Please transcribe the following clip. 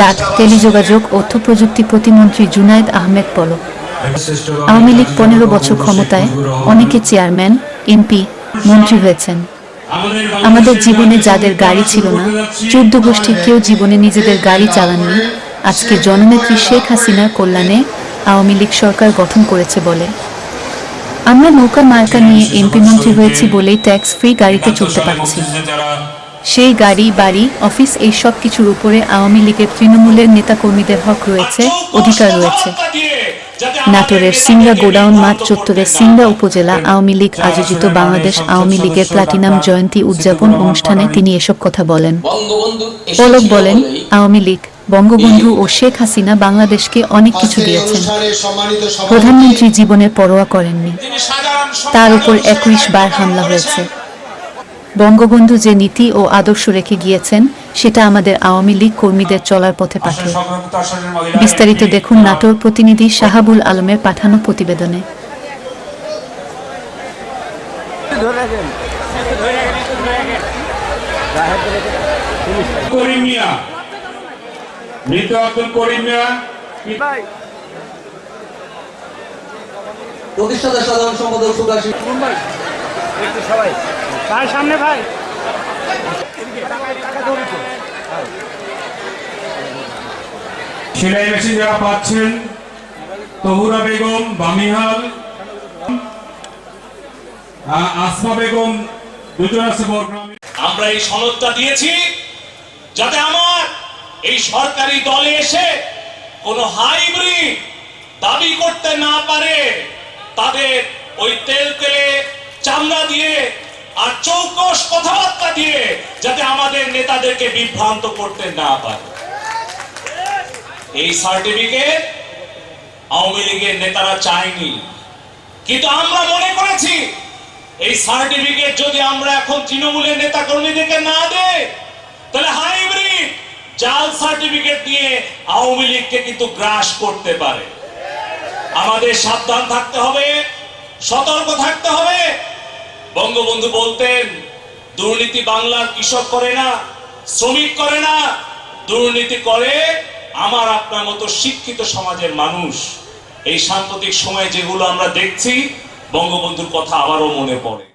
ডাক, টেলিযোগাযোগ ও তথ্যপ্রযুক্তি প্রতিমন্ত্রী জুনায়েদ আহমেদ পলক আওয়ামী লীগ পনেরো বছর ক্ষমতায় অনেকে চেয়ারম্যান, এমপি, মন্ত্রী হয়েছেন। আমাদের জীবনে যাদের গাড়ি ছিল না, চৌদ্দ গোষ্ঠীর কেউ জীবনে নিজেদের গাড়ি চালাননি, আজকে জননেত্রী শেখ হাসিনার কল্যাণে আওয়ামী লীগ সরকার গঠন করেছে বলে। আমরা নৌকা মার্কা নিয়ে এমপি মন্ত্রী হয়েছি বলেই ট্যাক্স ফ্রি গাড়িতে চলতে পারছি। সেই গাড়ি বাড়ি অফিস এই সব কিছুর উপরে আওয়ামী লীগের তৃণমূলের নেতাকর্মীদের হক রয়েছে অধিকার রয়েছে। নাটোরের সিংড়া গোডাউন মাঠ চত্বরের সিংড়া উপজেলা আওয়ামী লীগ আয়োজিত বাংলাদেশ আওয়ামী লীগের প্লাটিনাম জয়ন্তী উদযাপন অনুষ্ঠানে তিনি এসব কথা বলেন। পলক বলেন আওয়ামী লীগ বঙ্গবন্ধু ও শেখ হাসিনা বাংলাদেশকে অনেক কিছু দিয়েছেন। প্রধানমন্ত্রী জীবনের পরোয়া করেননি। তার উপর একুশ বার হামলা হয়েছে। বঙ্গবন্ধু যে নীতি ও আদর্শ রেখে গিয়েছেন সেটা আমাদের আওয়ামী লীগ কর্মীদের চলার পথে পাঠে। বিস্তারিত দেখুন নাটোর প্রতিনিধি শাহাবুল আলমের পাঠানো প্রতিবেদনে। মৃত আব্দুল করিম প্রতিষ্ঠাতা সাধারণ সম্পাদক সুকাশী ভাই সামনে ভাই। সেলাই মেশিন যারা পাচ্ছেন তহুরা বেগম বামিহাল আসমা বেগম দুজন আছে আমরা এই সনদটা দিয়েছি যাতে আমার এই সরকারি দলে এসে কোনো হাইব্রিড দাবি করতে না পারে তাদের ওই তেল তেলে চামড়া দিয়ে আর চৌকস কথাবার্তা দিয়ে যাতে আমাদের নেতাদেরকে বিভ্রান্ত করতে না পারে। এই সার্টিফিকেট আওয়ামী লীগের নেতারা চায়নি। কিন্তু আমরা মনে করেছি, এই সার্টিফিকেট যদি আমরা এখন তৃণমূলের নেতা কর্মীদেরকে না দেই, তাহলে হাইব্রিড জাল সার্টিফিকেট দিয়ে আওয়ামী লীগকে কিন্তু গ্রাস করতে পারে। আমাদের সাবধান থাকতে হবে, সতর্ক থাকতে হবে বঙ্গবন্ধু বলতেন, দুর্নীতি বাংলার কৃষক করে না, শ্রমিক করে না, দুর্নীতি করে আমার আপনার মতো শিক্ষিত সমাজের মানুষ। এই সাম্প্রতিক সময়ে যেগুলো আমরা দেখছি, বঙ্গবন্ধুর কথা আবারও মনে পড়ে।